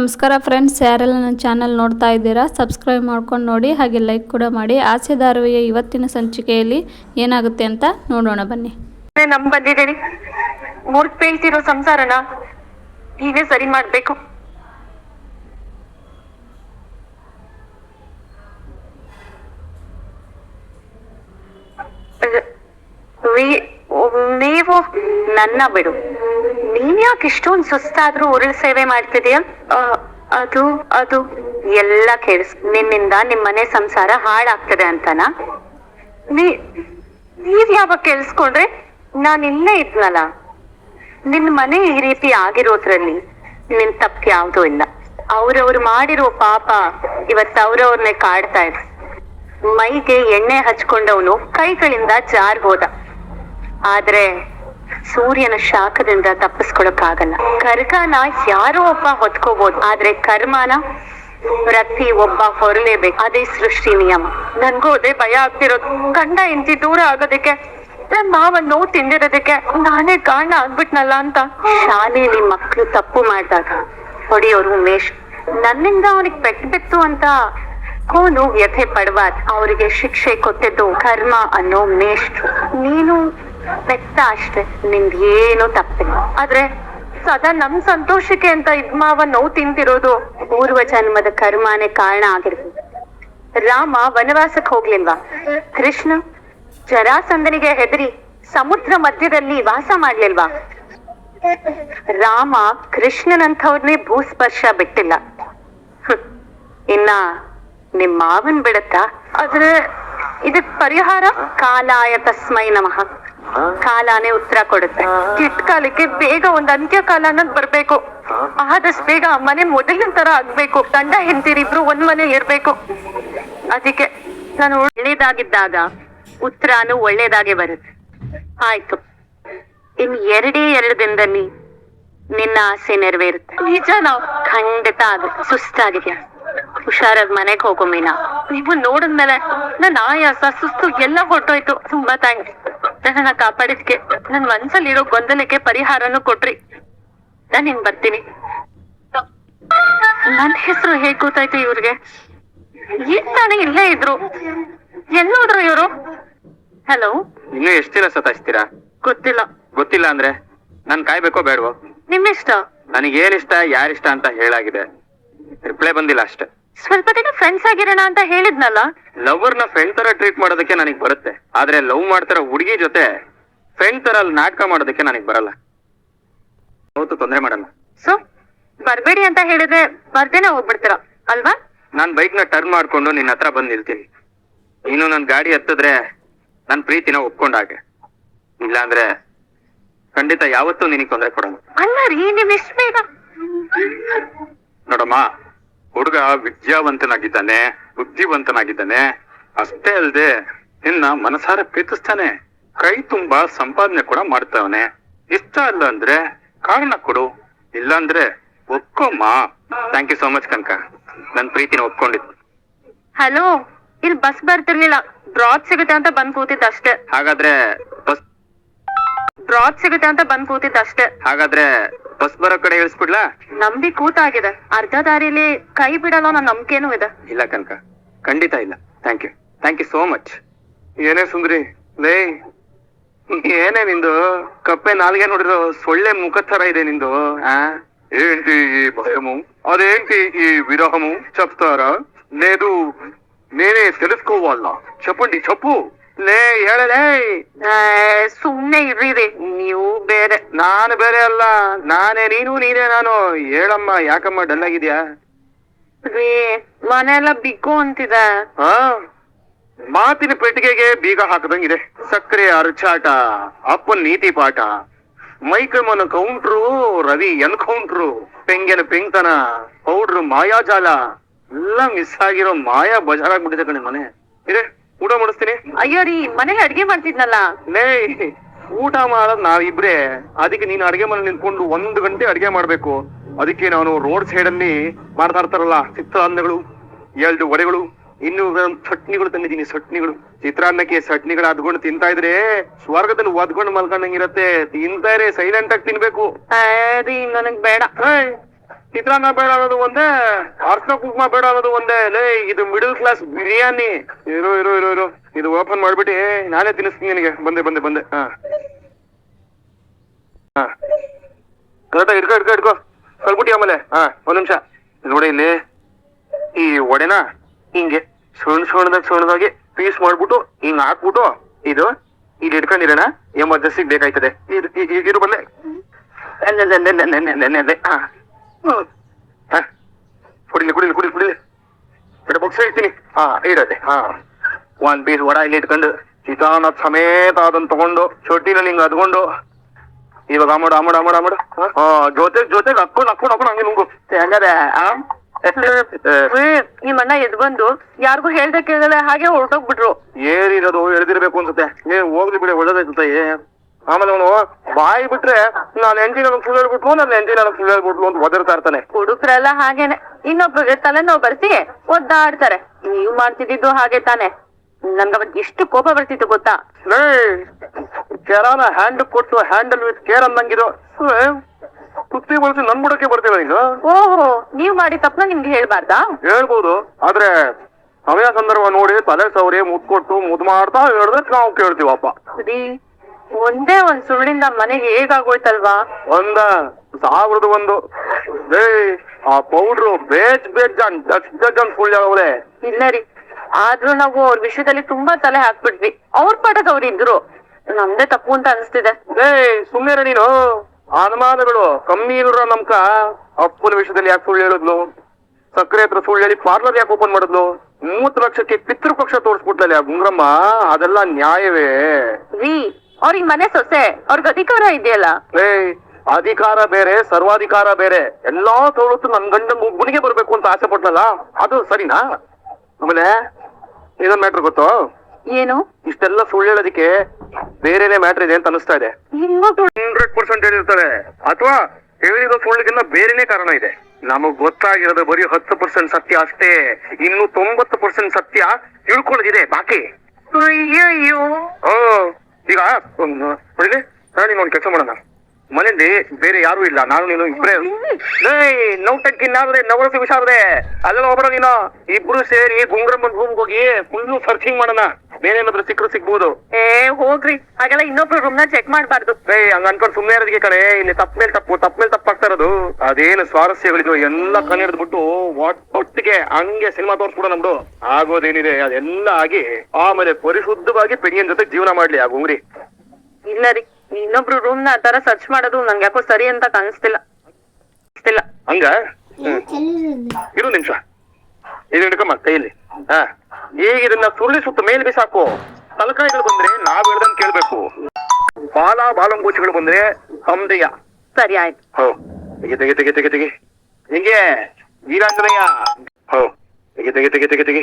ನಮಸ್ಕಾರ ಫ್ರೆಂಡ್ಸ್ ಯಾರೆಲ್ಲ ನನ್ನ ಚಾನಲ್ ನೋಡ್ತಾ ಇದ್ದೀರಾ ಸಬ್ಸ್ಕ್ರೈಬ್ ಮಾಡ್ಕೊಂಡು ನೋಡಿ, ಹಾಗೆ ಲೈಕ್ ಕೂಡ ಮಾಡಿ. ಆಸೆ ಧಾರಾವಾಹಿಯ ಇವತ್ತಿನ ಸಂಚಿಕೆಯಲ್ಲಿ ಏನಾಗುತ್ತೆ ಅಂತ ನೋಡೋಣ ಬನ್ನಿ. ನಮ್ ಬಂದಿದ್ದೀರಿ ಬೀಳ್ತಿರೋ ಸಂಸಾರನ ಹೀಗೆ ಸರಿ ಮಾಡ್ಬೇಕು. ನೀವು ನನ್ನ ಬಿಡು. ನೀನ್ ಯಾಕೆ ಇಷ್ಟೊಂದ್ ಸುಸ್ತಾದ್ರೂ ಉರುಳು ಸೇವೆ ಮಾಡ್ತಿದೀಯ? ಅದು ಅದು ಎಲ್ಲ ಕೇಳಿಸ್ ನಿನ್ನಿಂದ ನಿಮ್ ಮನೆ ಸಂಸಾರ ಹಾಳಾಗ್ತದೆ ಅಂತನಾ? ನೀ ನೀವ್ ಯಾವಾಗ ಕೇಳಿಸ್ಕೊಂಡ್ರೆ ನಾನ್ ಇಲ್ಲೇ ಇದ್ನಲ್ಲ. ನಿನ್ ಮನೆ ಈ ರೀತಿ ಆಗಿರೋದ್ರಲ್ಲಿ ನಿನ್ ತಪ್ಪು ಯಾವ್ದೂ ಇಲ್ಲ. ಅವ್ರವ್ರು ಮಾಡಿರೋ ಪಾಪ ಇವತ್ತು ಅವ್ರವ್ರನ್ನೇ ಕಾಡ್ತಾ ಇದೆ. ಮೈಗೆ ಎಣ್ಣೆ ಹಚ್ಕೊಂಡವನು ಕೈಗಳಿಂದ ಜಾರ್ ಹೋದ. ಆದ್ರೆ ಸೂರ್ಯನ ಶಾಖದಿಂದ ತಪ್ಪಿಸ್ಕೊಳಕ್ಕಾಗಲ್ಲ ಕರ್ಗನ ಯಾರೋ ಒಬ್ಬ ಹೊತ್ಕೋಬಹುದು ಆದ್ರೆ ಕರ್ಮನ ಪ್ರತಿ ಒಬ್ಬ ಹೊರಲೇಬೇಕು. ಅದೇ ಸೃಷ್ಟಿ ನಿಯಮ. ನನ್ಗೂ ಅದೇ ಭಯ ಆಗ್ತಿರೋದು. ಗಂಡ ಹೆಂಡತಿ ದೂರ ಆಗೋದಕ್ಕೆ, ನನ್ ಮಾವ ನೋವು ತಿಂದಿರೋದಕ್ಕೆ ನಾನೇ ಕಾರಣ ಆಗ್ಬಿಟ್ನಲ್ಲ ಅಂತ. ಶಾಲೆಯಲ್ಲಿ ಮಕ್ಳು ತಪ್ಪು ಮಾಡಿದಾಗ ಹೊಡಿಯೋರು ಉಮೇಶ್. ನನ್ನಿಂದ ಅವನಿಗೆ ಪೆಟ್ಟು ಬಿತ್ತು ಅಂತ ಕೋನು ವ್ಯಥೆ ಪಡಬಾರ್ದು. ಅವರಿಗೆ ಶಿಕ್ಷೆ ಕೊಟ್ಟಿದ್ದು ಕರ್ಮ ಅನ್ನೋ ಮೇಷ್ಟ್ರು. ನೀನು ಬೆತ್ತ ಅಷ್ಟೇ ನಿಂದ ಏನು ತಪ್ಪಿಲ್ಲ. ಆದ್ರೆ ಸದಾ ನಮ್ ಸಂತೋಷಕ್ಕೆ ಅಂತ ಇದ್ಮಾವ ನೋವು ತಿಂತಿರೋದು ಪೂರ್ವ ಜನ್ಮದ ಕರ್ಮನೇ ಕಾರಣ ಆಗಿರ್ಬೋದು ರಾಮ ವನವಾಸಕ್ಕೆ ಹೋಗ್ಲಿಲ್ವಾ? ಕೃಷ್ಣ ಜರಾಸಂದನಿಗೆ ಹೆದರಿ ಸಮುದ್ರ ಮಧ್ಯದಲ್ಲಿ ವಾಸ ಮಾಡ್ಲಿಲ್ವಾ? ರಾಮ ಕೃಷ್ಣನಂಥವ್ರನ್ನೇ ಭೂಸ್ಪರ್ಶ ಬಿಟ್ಟಿಲ್ಲ. ಇನ್ನ ನಿಮ್ಮ ಮಾವನ್ ಬಿಡತ್ತ? ಆದ್ರೆ ಇದಕ್ ಪರಿಹಾರ ಕಾಲಾಯ ತಸ್ಮೈ ನಮಃ. ಕಾಲಾನೇ ಉತ್ತರ ಕೊಡುತ್ತೆ. ಕೆಟ್ಟ ಕಾಲಕ್ಕೆ ಬೇಗ ಒಂದ್ ಅಂತ್ಯಕಾಲ ಅನ್ನೋದ್ ಬರ್ಬೇಕು. ಆದಷ್ಟು ಬೇಗ ಮನೆ ಮೊದಲಿನ ತರ ಆಗ್ಬೇಕು. ಗಂಡ ಹೆಂಡತಿರಿಬ್ರು ಒಂದ್ ಮನೆ ಇರ್ಬೇಕು. ಅದಕ್ಕೆ ನಾನು ಒಳ್ಳೇದಾಗಿದ್ದಾಗ ಉತ್ತರಾನು ಒಳ್ಳೇದಾಗೆ ಬರುತ್ತೆ. ಆಯ್ತು. ಇನ್ ಎರಡೇ ಎರಡು ದಿನದಲ್ಲಿ ನಿನ್ನ ಆಸೆ ನೆರವೇರುತ್ತೆ. ನಿಜ ನಾವು ಖಂಡಿತ ಆಗುತ್ತೆ. ಸುಸ್ತಾಗಿದ್ಯಾ? ಹುಷಾರಾಗಿ ಮನೆಗೆ ಹೋಗು ಮೀನಾ. ನೀವು ನೋಡಿದ್ಮೇಲೆ ನನ್ನ ಆಯಾಸ ಸುಸ್ತು ಎಲ್ಲ ಹೊಟ್ಟೋಯ್ತು ತುಂಬಾ ಥ್ಯಾಂಕ್ಸ್ ನನ್ನ ಕಾಪಾಡಿದ್ಕೆ. ನನ್ ಮನ್ಸಲ್ಲಿರೋ ಗೊಂದಲಕ್ಕೆ ಪರಿಹಾರನು ಕೊಟ್ರಿ. ನಾನು ಇನ್ ಬರ್ತೀನಿ. ನನ್ ಹೆಸರು ಹೇಗ್ ಗೊತ್ತಾಯ್ತು ಇವ್ರಿಗೆ? ಏನ್ ತಾನೇ ಇಲ್ಲೇ ಇದ್ರು? ಎಲ್ಲೋದ್ರು ಇವ್ರು? ಹಲೋ ಇನ್ನು ಎಷ್ಟು ದಿನ ಸತಾಯಿಸ್ತೀರಾ? ಗೊತ್ತಿಲ್ಲ. ಗೊತ್ತಿಲ್ಲ ಅಂದ್ರೆ ನಾನ್ ಕಾಯ್ಬೇಕೋ ಬೇಡವೋ? ನಿಮ್ಮಿಷ್ಟ? ನನಗೇನಿಷ್ಟ ಯಾರಿಷ್ಟ ಅಂತ ಹೇಳಾಗಿದೆ. ರಿಪ್ಲೈ ಬಂದಿಲ್ಲ ಅಷ್ಟೇ. ಸ್ವಲ್ಪ ದಿನ ಫ್ರೆಂಡ್ಸ್ ಆಗಿರೋಣ ಅಂತ ಹೇಳಿದ್ನಲ್ಲ? ಲವರ್ನ ಫ್ರೆಂಡ್ ತರ ಟ್ರೀಟ್ ಮಾಡೋದಕ್ಕೆ ನನಗ್ ಬರುತ್ತೆ. ಆದ್ರೆ ಲವ್ ಮಾಡ್ತಾರ ಹುಡುಗಿ ಜೊತೆ ಫ್ರೆಂಡ್ ತರ ಅಲ್ಲಿ ನಾಟಕ ಮಾಡೋದಕ್ಕೆ ನನಗ್ ಬರಲ್ಲ. ಅವತ್ತು ತೊಂದರೆ ಮಾಡಲ್ಲ. ಸೊ ಬರ್ಬೇಡಿ ಅಂತ ಹೇಳಿದ್ರೆ ಬರ್ದೇನೆ ಹೋಗ್ಬಿಡ್ತೀರಾ ಅಲ್ವಾ? ನಾನ್ ಬೈಕ್ನ ಟರ್ನ್ ಮಾಡ್ಕೊಂಡು ನಿನ್ನ ಹತ್ರ ಬಂದ್ ನಿಲ್ತೀನಿ. ನೀನು ನನ್ ಗಾಡಿ ಹತ್ತಿದ್ರೆ ನನ್ ಪ್ರೀತಿನ ಒಪ್ಕೊಂಡಾಗೆ ಇಲ್ಲಾಂದ್ರೆ ಖಂಡಿತ ಯಾವತ್ತೂ ನಿನಗ್ ತೊಂದರೆ ಕೊಡಲ್ಲ. ಅಲ್ಲ ರೀ ನೀವ್ ಇಷ್ಟ ಬೇಗ ನೋಡಮ್ಮ ಹುಡುಗ ವಿದ್ಯಾವಂತನಾಗಿದ್ದಾನೆ ಬುದ್ಧಿವಂತನಾಗಿದ್ದಾನೆ ಅಷ್ಟೇ ಅಲ್ಲದೆ ನಿನ್ನ ಮನಸಾರ ಪ್ರೀತಿಸ್ತಾನೆ. ಕೈ ತುಂಬಾ ಸಂಪಾದನೆ ಕೂಡ ಮಾಡ್ತಾವನೆ. ಇಷ್ಟ ಅಲ್ಲ ಅಂದ್ರೆ ಕಾರಣ ಕೊಡು. ಇಲ್ಲಾಂದ್ರೆ ಒಪ್ಕೊಮ್ಮ. Thank you so much Kanaka. ನನ್ ಪ್ರೀತಿನ ಒಪ್ಕೊಂಡಿದ್ದು ಹಲೋ ಇಲ್ಲಿ ಬಸ್ ಬರ್ತಿರ್ಲಿಲ್ಲ. ಡ್ರಾಪ್ ಸಿಗುತ್ತೆ ಅಂತ ಬಂದ್ ಕೂತಿದ್ದ ಅಷ್ಟೇ. ಹಾಗಾದ್ರೆ ಬಸ್ ಡ್ರಾಪ್ ಸಿಗುತ್ತೆ ಅಂತ ಬಂದ್ ಕೂತಿದ್ದ ಅಷ್ಟೇ. ಹಾಗಾದ್ರೆ ಬಸ್ ಬರೋ ಕಡೆ ಇಳಿಸ್ಬಿಡ್ಲಾ ನಂಬಿ ಕೂತಾಗಿದೆ ಅರ್ಧ ದಾರಿಲಿ ಕೈ ಬಿಡಲ್ಲ ಅನ್ನೋ ನಂಬಿಕೆನೂ ಇದೆ ಇಲ್ಲ ಕನಕ ಖಂಡಿತ ಇಲ್ಲ thank you thank you so much ಏನೇ ಸುಂದ್ರಿ ಲೇ ಏನೇ ನಿಂದು ಕಪ್ಪೆ ನಾಲ್ಗೆ ನೋಡಿರೋ ಸೊಳ್ಳೆ ಮುಖ ತರ ಇದೆ ನಿಂದು ಆ ఏంటి ఈ భయము అదేంటి ఈ విరహము చెప్తారా లేదు నేనే తెలుసుకోవాలా చెప్పండి చెప్పు ಲೇ ಹೇಳಲೇ ಆ, ಸುಮ್ನೆ ಇರ್ರಿ. ನೀವು ಬೇರೆ. ನಾನು ಬೇರೆ ಅಲ್ಲ. ನಾನೇ ನೀನು ನೀನೇ ನಾನು. ಹೇಳಮ್ಮ ಯಾಕಮ್ಮ ಡಲ್ ಆಗಿದ್ಯಾ ರೀ ಮನೆ ಎಲ್ಲ ಬಿಕ್ಕು ಅಂತಿದೆ ಆ ಮಾತಿನ ಪೆಟ್ಟಿಗೆಗೆ ಬೀಗ ಹಾಕದಂಗಿದೆ. ಸಕ್ಕರೆ ಅರ್ಚಾಟ ಅಪ್ಪನ್ ನೀತಿ ಪಾಠ ಮೈಕಮನ ಕೌಂಟ್ರು ರವಿ ಎನ್ಕೌಂಟ್ರು ಪೆಂಗೆನ ಪೆಂಗ್ತನ ಪೌಡ್ರು ಮಾಯಾಜಾಲ ಎಲ್ಲ ಮಿಸ್ ಆಗಿರೋ ಮಾಯಾ ಬಜಾರಾಗ್ಬಿಟ್ಟಿದೆ ಕಣೆ ಮನೆ. ಇದೆ ಊಟ ಮಾಡಿಸ್ತೀನಿ? ಅಯ್ಯೋ ರೀ ಮನೇಲಿ ಅಡಿಗೆ ಮಾಡ್ತಿದ್ನಲ್ಲ. ಲೇ ಊಟ ಮಾಡೋದ್ ನಾವಿಬ್ರೆ. ಅದಕ್ಕೆ ನೀನು ಅಡಿಗೆ ಮನೆ ನಿಂತ್ಕೊಂಡು ಒಂದ್ ಗಂಟೆ ಅಡಿಗೆ ಮಾಡ್ಬೇಕು. ಅದಕ್ಕೆ ನಾನು ರೋಡ್ ಸೈಡ್ ಅಲ್ಲಿ ಮಾಡ್ತಾ ಇರ್ತಾರಲ್ಲ ಚಿತ್ರಾನ್ನಗಳು ಎರಡು ವಡೆಗಳು ಇನ್ನು ಚಟ್ನಿಗಳು ತಂದಿದ್ದೀನಿ ಚಟ್ನಿಗಳು. ಚಿತ್ರಾನ್ನಕ್ಕೆ ಚಟ್ನಿಗಳು ಅದ್ಕೊಂಡು ತಿಂತಾ ಇದ್ರೆ ಸ್ವರ್ಗದಲ್ಲಿ ಒದ್ಕೊಂಡು ಮಲ್ಕೊಂಡಂಗಿರತ್ತೆ ತಿಂತಾ ಇದ್ರೆ ಸೈಲೆಂಟ್ ಆಗಿ ತಿನ್ಬೇಕು. ನನಗ್ ಬೇಡ. ಚಿತ್ರಾನ್ನ ಬೇಡ ಅನ್ನೋದು ಒಂದೇ ಅರ್ಶನ ಕುಂಕುಮ ಬೇಡ ಅನ್ನೋದು ಒಂದೇ. ಲೇ ಇದು ಮಿಡಲ್ ಕ್ಲಾಸ್ ಬಿರಿಯಾನಿ. ಇರು ಇರು ಇರು ಇರು. ಇದು ಓಪನ್ ಮಾಡ್ಬಿಟ್ಟು ನಾನೇ ತಿನ್ನಿಸ್ತೀನಿ ನಿನಗೆ. ಬಂದೆ ಬಂದೆ ಬಂದೆ. ಹಾ. ಹಾ. ಕರೆಕ್ಟಾಗಿ ಇಟ್ಕೋ ಇಟ್ಕೋ ಇಟ್ಕೋ ಕಲ್ಬಿಟ್ಟಿ ಆಮೇಲೆ. ಹಾ ಒಂದ್ ನಿಮಿಷ. ನೋಡಿ ಇಲ್ಲಿ ಈ ಒಡೆನ ಹಿಂಗೆ ಸುಣ್ಣ ಸುಣ್ಣದಾಗ ಸುಣ್ಣದಾಗಿ ಪೀಸ್ ಮಾಡ್ಬಿಟ್ಟು ಹಿಂಗ್ ಹಾಕ್ಬಿಟ್ಟು ಇದು ಇಲ್ಲಿ ಇಟ್ಕೊಂಡಿರೋಣ. ಎಮರ್ಜೆನ್ಸಿಗೆ ಬೇಕಾಯ್ತದೆ. ಇದು ಇರು ಹ್ಮ್. ಹಾ. ಕುಡಿಲಿ ಕುಡಿಲಿ ಕುಡಿಲಿ ಕುಡಿಲಿ ಬಿಡ ಬುಕ್ಸ್ ಹೇಳ್ತೀನಿ ಹಾ ಇಡತ್ತೆ ಹಾ. ಒಂದ್ ಪೀಸ್ ವಡ ಇಲ್ಲಿ ಇಟ್ಕೊಂಡು ಚಿತಾನ ಸಮೇತ ಅದನ್ನ ತಗೊಂಡು ಚೊಟ್ಟಿನಲ್ಲಿ ಹಿಂಗ್ ಅದ್ಕೊಂಡು. ಇವಾಗ ಅಮಡ ಅಮಡ ಅಮಡ ಅಮಡ. ಹಾ. ಜೊತೆಗ್ ಜೊತೆಗ್ ಹಾಕೊಂಡು ಹಾಕೊಂಡು ಹಾಕೊಂಡು ಹಂಗೆ ನುಂಗು. ಹೆಂಗದೆ ಆ? ನಿಮ್ ಅಣ್ಣ ಎದ್ ಬಂದು ಯಾರಿಗೂ ಹೇಳ್ದೆ ಕೇಳದೆ ಹಾಗೆ ಹೊರಟೋಗ್ಬಿಟ್ರು. ಏರಿರೋದು ಎಳ್ದಿರ್ಬೇಕು ಅನ್ಸುತ್ತೆ. ಏ ಹೋಗ್ಲಿ ಬಿಡಿ ಒಳ್ಳೇದಾಯ್ತು ಏ ಆಮೇಲೆ ಅವನು ಬಾಯಿ ಬಿಟ್ರೆ ನಾನು ಹೆಂಡತಿ ನನಗೆ ಸುಳ್ಳು ಹೇಳ್ಬಿಟ್ಲು ನನ್ನ ಹೆಂಡತಿ ನನಗೆ ಸುಳ್ಳು ಹೇಳ್ಬಿಟ್ಲು ಅಂತ ಒದರ್ತಾ ಇರ್ತಾನೆ. ಹುಡುಕ್ರೆಲ್ಲ ಹಾಗೇನೆ. ಇನ್ನೊಬ್ರಿಗೆ ತಲೆನೋವು ಬರ್ಸಿ ಒದ್ದಾಡ್ತಾರೆ. ನೀವ್ ಮಾಡ್ತಿದ್ದು ಹಾಗೆ ತಾನೆ. ನನ್ಗ ಅವತ್ ಎಷ್ಟು ಕೋಪ ಬರ್ತಿತ್ತು ಗೊತ್ತಾ? ಲೇ ಕೆರಾನ ಹ್ಯಾಂಡ್ ಕೊಟ್ಟು ಹ್ಯಾಂಡಲ್ ವಿತ್ ಕೇರ್ ಅಂದಂಗಿರೋ ಏ, ಕುತ್ತಿ ಬಳಸಿ ನನ್ ಬುಡಕ್ಕೆ ಬರ್ತೀವ ಈಗ ಓಹೋ ನೀವ್ ಮಾಡಿ ತಪ್ಪನ ನಿಮ್ಗೆ ಹೇಳ್ಬಾರ್ದಾ? ಹೇಳ್ಬೋದು ಆದ್ರೆ ಸಮಯ ಸಂದರ್ಭ ನೋಡಿ ತಲೆ ಸವರಿ ಮುದ್ ಕೊಟ್ಟು ಮುದ್ ಮಾಡ್ತಾ ಹೇಳಿದ್ರೆ ನಾವು ಕೇಳ್ತೀವಪ್ಪ. ರೀ ಒಂದೇ ಒಂದ್ ಸುಳ್ಳಿಂದ ಮನೆಗೆ ಹೇಗಾಗೋಯ್ತಲ್ವಾ? ಒಂದ ಸಾವಿರದ ಒಂದು. ಏ ಆ ಪೌಡ್ರು ಬೇಜ್ ಬೇಜ್ ಸುಳ್ಳು ಅವಳೆ ಇಲ್ಲ ರೀ. ಆದ್ರೂ ನಾವು ಅವ್ರ ವಿಷಯದಲ್ಲಿ ತುಂಬಾ ತಲೆ ಹಾಕ್ಬಿಟ್ವಿ. ಅವ್ರ ಪಾಠಕ್ ಅವ್ರ ಇದ್ರು. ನಮ್ದೇ ತಪ್ಪು ಅಂತ ಅನ್ಸ್ತಿದೆ. ಏ ಸುಮ್ಮನೆ ನೀನು. ಅನುಮಾನಗಳು ಕಮ್ಮಿ ಇರೋ ನಮ್ಕ. ಅಪ್ಪನ ವಿಷಯದಲ್ಲಿ ಯಾಕೆ ಸುಳ್ಳು ಹೇಳಿದ್ಲು? ಸಕ್ಕರೆ ಹತ್ರ ಸುಳ್ಳು ಹೇಳಿ ಪಾರ್ಲರ್ ಯಾಕೆ ಓಪನ್ ಮಾಡಿದ್ಲು? ಮೂವತ್ತು ಲಕ್ಷಕ್ಕೆ ಪಿತೃಪಕ್ಷ ತೋರಿಸ್ಬಿಟ್ಲಲ್ಲ ಆ ಗುಂಗ್ರಮ್ಮ. ಅದೆಲ್ಲ ನ್ಯಾಯವೇ? ರೀ ಅವ್ರಿಗೆ ಮನೆ ಸೊಸೆ ಅವ್ರಿಗೆ ಅಧಿಕಾರ ಇದೆಯಲ್ಲ? ಏ ಅಧಿಕಾರ ಬೇರೆ ಸರ್ವಾಧಿಕಾರ ಬೇರೆ. ಎಲ್ಲಾ ಸವಲತ್ತು ನನ್ ಗಂಡ ಮುಗುನಿಗೆ ಬರ್ಬೇಕು ಅಂತ ಆಸೆ ಪಟ್ನಲ್ಲ? ಅದು ಸರಿನಾ? ಆಮೇಲೆ ಇದೊಂದ್ ಮ್ಯಾಟ್ರ್ ಗೊತ್ತು? ಏನು? ಇಷ್ಟೆಲ್ಲ ಸುಳ್ಳು ಹೇಳೋದಕ್ಕೆ ಬೇರೆನೆ ಮ್ಯಾಟ್ರ್ ಇದೆ ಅಂತ ಅನಿಸ್ತಾ ಇದೆ. ಇನ್ನೊಬ್ರು ಹಂಡ್ರೆಡ್ ಪರ್ಸೆಂಟ್ ಹೇಳಿರ್ತಾರೆ. ಅಥವಾ ಹೇಳಿದ ಸುಳ್ಳಿಗಿನ್ನ ಬೇರೆನೆ ಕಾರಣ ಇದೆ. ನಮಗ್ ಗೊತ್ತಾಗಿರೋದು ಬರೀ ಹತ್ತು ಪರ್ಸೆಂಟ್ ಸತ್ಯ ಅಷ್ಟೇ. ಇನ್ನು ತೊಂಬತ್ತು ಪರ್ಸೆಂಟ್ ಸತ್ಯ ತಿಳ್ಕೊಳ್ಳೋದಿದೆ ಬಾಕಿ. ಅಯ್ಯೋ ಓ ಈಗ ಹೊಡಿಲಿ? ನಾನು ಒಂದು ಕೆಲಸ ಮಾಡೋಣ. ಮನೆಯಲ್ಲಿ ಬೇರೆ ಯಾರು ಇಲ್ಲ. ನಾನು ನೀನು ಇಬ್ರೇ ಏಯ್ ನವರತಿ ವಿಷಾರದೆ ಅಲ್ಲೆಲ್ಲ ಒಬ್ಬರ ನೀನು. ಇಬ್ರು ಸೇರಿ ಗುಂಗ್ರಮ್ಮನ್ ರೂಮ್ಗೆ ಹೋಗಿ ಫುಲ್ಲು ಸರ್ಚಿಂಗ್ ಮಾಡೋಣ. ಬೇರೆ ಏನಾದ್ರು ಸಿಕ್ಕರು ಸಿಗ್ಬೋದು. ಏ ಹೋಗ್ರಿ. ಹಾಗೆಲ್ಲ ಇನ್ನೊಬ್ರು ರೂಮ್ನ ಚೆಕ್ ಮಾಡ್ಬಾರ್ದು. ಏ ಹಂಗ ಅನ್ಕೊಂಡು ಸುಮ್ಮನೆ ಇರೋದಕ್ಕೆ ಕಣೆ. ಇಲ್ಲಿ ತಪ್ಪ ಮೇಲೆ ತಪ್ಪು ತಪ್ಪ ಮೇಲೆ ತಪ್ಪಾಗ್ತಾ ಇರೋದು. ಅದೇನು ಸ್ವಾರಸ್ಯಗಳಿದ್ವು ಎಲ್ಲ ವಾಟ್ ಒಟ್ಟಿಗೆ ಹಂಗೆ ಸಿನಿಮಾ ತೋರಿಸ್ಬಿಡೋ ನಮ್ದು ಆಗೋದೇನಿದೆ ಅದೆಲ್ಲ ಆಗಿ ಆಮೇಲೆ ಪರಿಶುದ್ಧವಾಗಿ ಪೆಣ್ಣಿನ ಜೊತೆ ಜೀವನ ಮಾಡ್ಲಿ. ಆ ಗುಂಗ್ರಿ. ಇಲ್ಲ ರೀ. ಇನ್ನೊಬ್ರು ರೂಮ್ನ ಆತರ ಸರ್ಚ್ ಮಾಡೋದು ನಂಗೆ ಯಾಕೋ ಸರಿ ಅಂತ ಕಾಣಿಸ್ತಿಲ್ಲ. ಕಾಣಿಸ್ತಿಲ್ಲ. ಹಂಗ? ಹ್ಮ್. ಇರು ನಿಮಿಷ. ಇದು ಹಿಡ್ಕಮ್ಮ ಕೈಯಲ್ಲಿ. ಹಾ. ಈಗ ಇದನ್ನ ಸುರುಳಿ ಸುತ್ತ ಮೇಲ್ ಬಿಸಾಕು? ತಲಕಾಯಿಗಳು ಬಂದ್ರೆ ನಾವ್ ಹೇಳ್ದಂಗ್ ಕೇಳ್ಬೇಕು. ಬಾಲ ಬಾಲಂಬೂಚಿಗಳು ಬಂದ್ರೆ ಹಮ್ದೆಯ ಸರಿ ಆಯ್ತು. ಹೋ. ತೆಗಿ ತೆಗಿ ತೆಗಿ ತೆಗಿ ತೆಗಿ. ಹಿಂಗೆ? ವೀರಾಂಜನೇಯ. ಹೋ. ತೆಗಿ ತೆಗಿ ತೆಗಿ ತೆಗಿ ತೆಗಿ.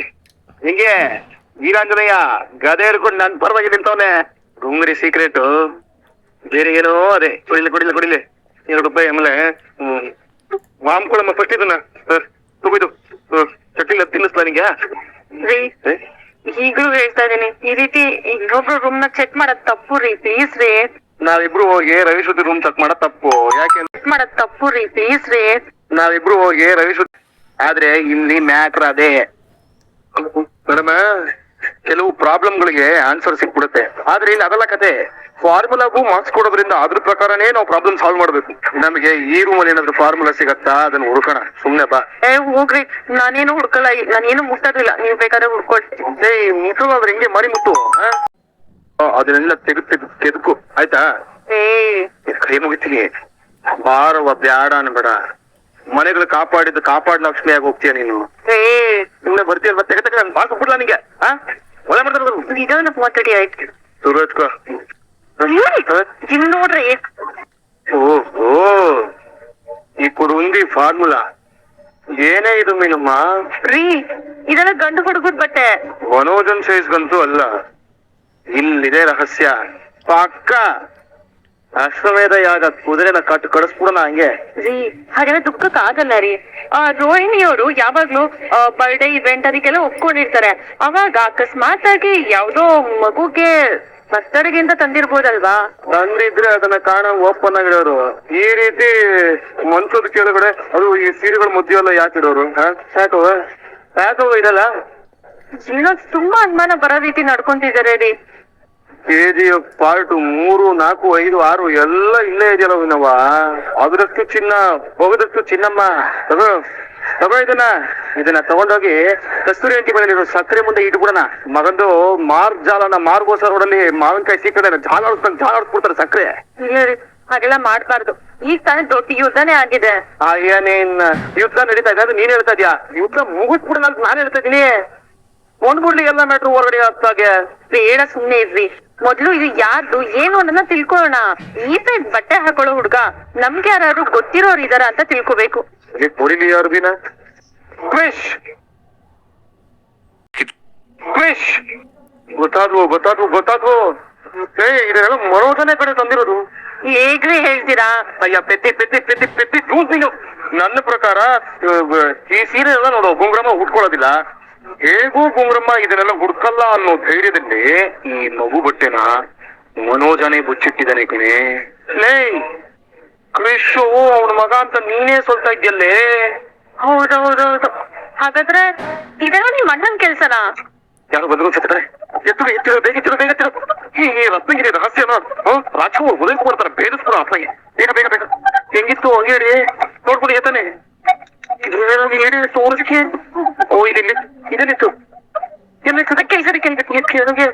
ಹಿಂಗೆ? ವೀರಾಂಜನೇಯ ಗದೆ ಹಿಡ್ಕೊಂಡು ನನ್ ಪರವಾಗಿ ನಿಂತವನೆ. ಡುಂಗ್ರಿ ಸೀಕ್ರೆಟ್ ಬೇರೆ ಏನೋ ಅದೇ ಕುಡಿಲಿ ಕುಡಿಲಿ ಕುಡಿಲಿ. ಎರಡು ರೂಪಾಯಿ ಆಮೇಲೆ ಹ್ಮ್. ಮಾಮ್ಕೊಳಮ್ಮ ಫಸ್ಟ್ ಇದನ್ನ. ತಗೋದು ಚಟ್ನಿಲ್ಲ ತಿನ್ನಿಸ್ಲಾ ನಿಂಗೆ? ರೀ? ಈಗ್ಲೂ ಹೇಳ್ತಾ ಇದ್ದೀನಿ. ಈ ರೀತಿ ಇನ್ನೊಬ್ರು ರೂಮ್ನ ಚೆಕ್ ಮಾಡೋದ್ ತಪ್ಪು ರೀ ಪ್ಲೀಸ್ ರೀ. ನಾವಿಬ್ರು ಹೋಗಿ ರವಿಶುದ್ಧಿ ರೂಮ್ ಚೆಕ್ ಮಾಡೋದ್ ತಪ್ಪು. ಯಾಕೆ ಚೆಕ್ ಮಾಡೋದ್ ತಪ್ಪು ರೀ ಪ್ಲೀಸ್ ರೀ. ನಾವಿಬ್ರು ಹೋಗಿ ರವಿಶುದ್ಧಿ ಆದ್ರೆ ಇಲ್ಲಿ ಮ್ಯಾಟ್ರ್ ಅದೇ. ಮೇಡಮ್ ಕೆಲವು ಪ್ರಾಬ್ಲಮ್ಗಳಿಗೆ ಆನ್ಸರ್ ಸಿಕ್ಬಿಡುತ್ತೆ. ಆದ್ರೆ ಇಲ್ಲಿ ಅದಲ್ಲ ಕತೆ. ಫಾರ್ಮುಲಾಗೂ ಮಾರ್ಕ್ಸ್ ಕೊಡೋದ್ರಿಂದ ಅದ್ರ ಪ್ರಕಾರನೇ ನಾವು ಪ್ರಾಬ್ಲಮ್ ಸಾಲ್ವ್ ಮಾಡ್ಬೇಕು. ನಮಗೆ ಈ ರೂಮಲ್ಲಿ ಏನಾದ್ರು ಫಾರ್ಮುಲಾ ಸಿಗತ್ತಾ? ಅದನ್ನ ಹುಡುಕೋಣ. ಸುಮ್ನೆ ಬಾ. ಏ ಹೋಗ್ರಿ. ನಾನೇನು ಹುಡ್ಕಲ್ಲ. ನಾನೇನು ಮುಟ್ಟೋದಿಲ್ಲ. ನೀವ್ ಬೇಕಾದ್ರೆ ಹುಡ್ಕೊಳ್ರಿ. ಮುಟ್ಟು ಅವ್ರ ಹಿಂಗೆ ಮರಿ ಮುಟ್ಟು? ಆ? ಆ, ಅದನ್ನೆಲ್ಲ ತೆಗೆದು ತೆಗೆದು ತೆದುಕು ಆಯ್ತಾ? ಏ. ಕೈ ಮುಗಿತೀನಿ. ಬಾರವ್ವ ಬ್ಯಾಡ ಅನ್ಬೇಡ. ಮನೆಗಳು ಕಾಪಾಡಿದ್ದು ಕಾಪಾಡ್ ಲಕ್ಷ್ಮಿಯಾಗಿ ಹೋಗ್ತೀಯ ನೀನು. ಏ. ಸುಮ್ನೆ ಬರ್ತೀಯಲ್ವ? ತೆಗೆ ತೆಗೆ. ನಾನು ಬಾಕಿ ಬಿಡ್ಲಾ ನಿಂಗೆ ಆ ಒಳ್ಳೆ ಮಾಡ್ತಾರೆ ಇದನ್ನ ಮಾತಾಡಿ ಆಯ್ತು. ಸುರಜ್ಕೋ ಇನ್ ನೋಡ್ರಿ. ಓ ಓ ಈ ಕುಡುಂದಿ ಫಾರ್ಮುಲಾ. ಏನೇ ಇದು ಮೀನಮ್ಮ ರೀ ಇದೆಲ್ಲ ಗಂಡು ಹುಡುಗದ್ ಬಟ್ಟೆ. ಮನೋಜನ್ ಸೈಜ್ಗಂತೂ ಅಲ್ಲ. ಇಲ್ಲಿದೆ ರಹಸ್ಯ. ಪಕ್ಕ. ಅಶ್ವಮೇಧ ಯಾಗ ಕುದುರೆನ ಕಟ್ಟು ಕಡಿಸ್ಬಿಡೋಣ ಹಂಗೆ. ರೀ ಹಾಗೆಲ್ಲ ದುಃಖಕ್ ಆಗಲ್ಲ ರೀ. ಆ ರೋಹಿಣಿಯವರು ಯಾವಾಗ್ಲೂ ಬರ್ಡೇ ಇವೆಂಟ್ ಅದಕ್ಕೆಲ್ಲ ಒಪ್ಕೊಂಡಿರ್ತಾರೆ. ಅವಾಗ ಅಕಸ್ಮಾತ್ ಆಗಿ ಯಾವ್ದೋ ಮಗುಗೆ ಮತ್ತಡಿಗೆಯಿಂದ ತಂದಿರ್ಬೋದಲ್ವಾ? ತಂದಿದ್ರೆ ಅದನ್ನ ಕಾಣ ಓಪನ್ ಆಗಿಡೋರು ಈ ರೀತಿ ಮನ್ಸದ ಕೆಳಗಡೆ ಅದು ಈ ಸೀರೆಗಳು ಮುದ್ದೆಲ್ಲ ಯಾಕೆ ಇಡೋರು ಯಾಕವ ಯಾಕವ ಇದಲ್ಲ ಏನೋ ತುಂಬಾ ಅನುಮಾನ ಬರೋ ರೀತಿ ನಡ್ಕೊಂತಿದ್ದಾರೆ ರೀ. ಕೆಜಿ ಪಾರ್ಟ್ ಮೂರು ನಾಲ್ಕು ಐದು ಆರು ಎಲ್ಲ ಇಲ್ಲೇ ಇದೆಯಲ್ಲ ವಿನವ ಅದರಷ್ಟು ಚಿನ್ನ ಹೋಗದಷ್ಟು ಚಿನ್ನಮ್ಮ. ತಗೋ ತಗೋ ಇದನ್ನ. ಇದನ್ನ ತಗೊಂಡೋಗಿ ಕಸ್ತೂರಿ ಅಂಟಿ ಬೆಳೆದಿರೋ ಸಕ್ಕರೆ ಮುಂದೆ ಇಟ್ಬಿಡೋಣ ಮಗಂದು ಮಾರ್ ಜಾಲನ ಮಾರ್ಗೋಸ ರೋಡಲ್ಲಿ ಮಾವಿನಕಾಯಿ ಸಿಕ್ಕದೆ ಜಾಲ ಆಡ್ಸ್ಕೊಂಡು ಜಾಲ ಆಡ್ಸ್ಬಿಡ್ತಾರೆ ಸಕ್ಕರೆ. ಹಾಗೆಲ್ಲ ಮಾಡ್ಬಾರ್ದು. ಈಗ ತಾನೇ ದೊಡ್ಡ ಯುದ್ಧನೇ ಆಗಿದೆ. ಅಯ್ಯ ನೀನ್ ಯುದ್ಧ ನಡೀತಾ ಇದೆ. ಅದು ನೀನ್ ಹೇಳ್ತಾ ಇದ್ಯಾ? ಯುದ್ಧ ಮುಗಿಸ್ಬಿಡೋಣ ಅಂತ ನಾನು ಹೇಳ್ತಾ ಇದೀನಿ ಒಂದ್ಬಿಡ್ಲಿ ಎಲ್ಲ ಮ್ಯಾಟ್ರು ಹೊರಗಡೆ ಆಗ್ತಾಗೆ. ಬೇಡ ಸುಮ್ನೆ ಇರ್ರಿ. ಮೊದ್ಲು ಇದು ಯಾರ್ದು ಏನು ಅನ್ನೋದನ್ನ ತಿಳ್ಕೊಳ್ಳೋಣ. ಈ ಸೈಡ್ ಬಟ್ಟೆ ಹಾಕೊಳ್ಳೋ ಹುಡ್ಗ ನಮ್ಗೆ ಯಾರು ಗೊತ್ತಿರೋರು ಇದಾರ ಅಂತ ತಿಳ್ಕೊಬೇಕು. ಅರ್ಬಿನ ಕ್ವಿಶ್! ಕ್ವಿಶ್! ಗೊತ್ತಾದ್ವು ಗೊತ್ತಾದ್ವು ಗೊತ್ತಾದ್ವು? ಏ ಇದೆಲ್ಲ ಮರೋದನೆ ಕಡೆ ತಂದಿರೋದು. ಹೇಗ್ರಿ ಹೇಳ್ತೀರಾ? ಅಯ್ಯ ಪೆತ್ತಿ ಪೆತ್ತಿ ಪೆತ್ತಿ ಪೆತ್ತಿ ಜೂಸ್ ನೀನು ನನ್ನ ಪ್ರಕಾರ ಈ ಸೀರೆ ಎಲ್ಲ ನೋಡು ಗುಂಗ್ರಾಮ ಹುಡ್ಕೊಳ್ಳೋದಿಲ್ಲ ಹೇಗೂ ಗುಮ್ರಮ್ಮ ಇದನ್ನೆಲ್ಲ ಹುಡ್ಕಲ್ಲ ಅನ್ನೋ ಧೈರ್ಯದಲ್ಲಿ ಈ ಮಗು ಬಟ್ಟೆನ ಮನೋಜನೇ ಬುಚ್ಚಿಟ್ಟಿದ್ದಾನೆ ಕಣೆ. ಲೇ ಕೃಷು ಅವನ ಮಗ ಅಂತ ನೀನೇ ಸೊಲ್ತಾ ಇದ್ಯಲ್ಲೇ ಹೌದೌದೌದು. ಹಾಗಾದ್ರೆ ಇದೆಲ್ಲ ನಿಮ್ ಅಣ್ಣನ್ ಕೆಲ್ಸನಾ? ಯಾರು ಬಂದ್ರು ಸತ್ತರೆ ಎತ್ತಿರು ಎತ್ತಿರು ಬೇಗ ಎತ್ತಿರು ಬೇಗ ಎತ್ತಿರು. ಈ ರತ್ನಗಿರಿ ರಹಸ್ಯನ ರಾಜ್ಕುಮಾರ್ ಉದಯ್ ಕೊಡ್ತಾರೆ ಬೇಡಿಸ್ತಾರ ಅಪ್ಪಯ್ಯ ಬೇಗ ಬೇಗ ಬೇಗ. ಹೆಂಗಿತ್ತು ಹಂಗೆ ಹೇಳಿ ನೋಡ್ಕೊಂಡು ಎತ್ತಾನೆ ಹೇಳಿ ತೋರಿಸಕ್ಕೆ ಓ ಇಲ್ಲಿ ಇದೆಲ್ಲಿತ್ತು ಎಲ್ಲ ಅದಕ್ಕೆ ಈ ಕಡೆ ಕೆಳಗೆ ಕೆಳಗೆ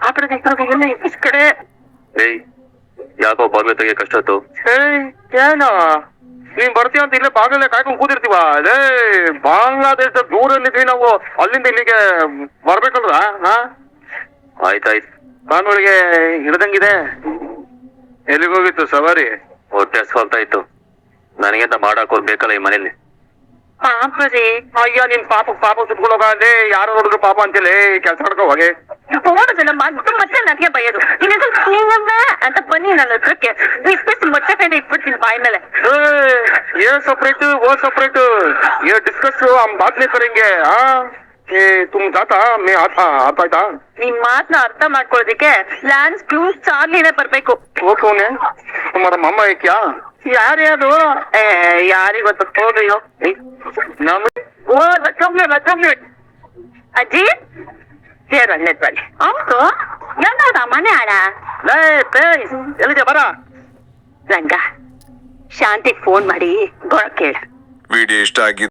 ಆ ಕಡೆ ಈ ಕಡೆ ಎಲ್ಲ ಈ ಕಡೆ ಏಯ್ ಯಾಕೋ ಬಾಗ್ಲು ತೆಗೆ ಕಷ್ಟ ಆಯ್ತು ಏಯ್ ಏನ ಅಂತ ಇಲ್ಲೇ ಬಾಗಲೇ ಕಾಯ್ಕೊಂಡು ಕೂತಿರ್ತೀವ? ಅದೇ ಬಾಂಗ್ಲಾದೇಶ ದೂರಲ್ಲಿದ್ವಿ ನಾವು. ಅಲ್ಲಿಂದ ಇಲ್ಲಿಗೆ ಬರ್ಬೇಕಲ್ರ ಹಾ? ಆಯ್ತಾಯ್ತು. ಬಾನೊಳಗೆ ಹಿಡ್ದಂಗಿದೆ. ಎಲ್ಲಿಗೋಗಿತ್ತು ಸವಾರಿ? ಹೊಟ್ಟೆ ಇತ್ತು ನನಗೆಂತ ಮಾಡಾಕೋರ್ ಬೇಕಲ್ಲ ಈ ಮನೇಲಿ? ಪಾಪ ಅಯ್ಯ ನಿನ್ ಪಾಪ ಪಾಪ ಸುತ್ಕೊಂಡೋಗದೆ ಯಾರು ನೋಡಿದ್ರು ಪಾಪ ಅಂತೇಳಿ ಕೆಲಸ ಮಾಡ್ಕೋ ಹೋಗಿ. ಹೋಗೋದಲ್ಲ ಮತ್ತೆ ಮತ್ತೆ ನನಗೆ ಬೈಯೋದು. ನಿನಗೆ ನೀವಮ್ಮ ಅಂತ ಬನ್ನಿ ನನ್ನ ಹತ್ರಕ್ಕೆ. ಇಷ್ಟು ಮೊಟ್ಟೆ ಕೈನ ಇಟ್ಬಿಡ್ತೀನಿ ಬಾಯಿ ಮೇಲೆ. ಏ ಸಪ್ರೇಟ್ ಓ ಸಪ್ರೇಟ್ ಏ ಡಿಸ್ಕಸ್ ಆ ಬಾದ್ನೆ ಕರೆಂಗೆ ಹಾ ಏ ತುಮ್ ತಾತ ಮೇ ಆತ ಆತ ಆಯ್ತಾ? ನಿನ್ ಅರ್ಥ ಮಾಡ್ಕೊಳ್ಳೋದಿಕ್ಕೆ ಲ್ಯಾಂಡ್ ಕ್ಲೂಸ್ ಚಾರ್ಲಿನೇ ಬರ್ಬೇಕು. ಓಕೆ ಅವನೇ. ಮರ ಮಮ್ಮ ಏಕ್ಯಾ ಯಾರು ಏ ಯಾರಿಗ್ ಗೊತ್ತ? ಹೋಗ್ರಿಯೋ ನಮ್ ಓ ಬಚ್ಚೊಮ್ಮೆ ಬಚ್ಚೊಮ್ಮೆ ಅಜ್ಜಿ? ಸೇರ್ ಅಲ್ಲೇ ಬನ್ನಿ ಅವನು ಎಲ್ಲ ಮನೆ ಆಡ ಎಲ್ಲಿದೆ ಬರ. ರಂಗ ಶಾಂತಿಗ್ ಫೋನ್ ಮಾಡಿ ಗೊಳ ಕೇಳ. ವಿಡಿಯೋ ಇಷ್ಟ ಆಗಿದೆ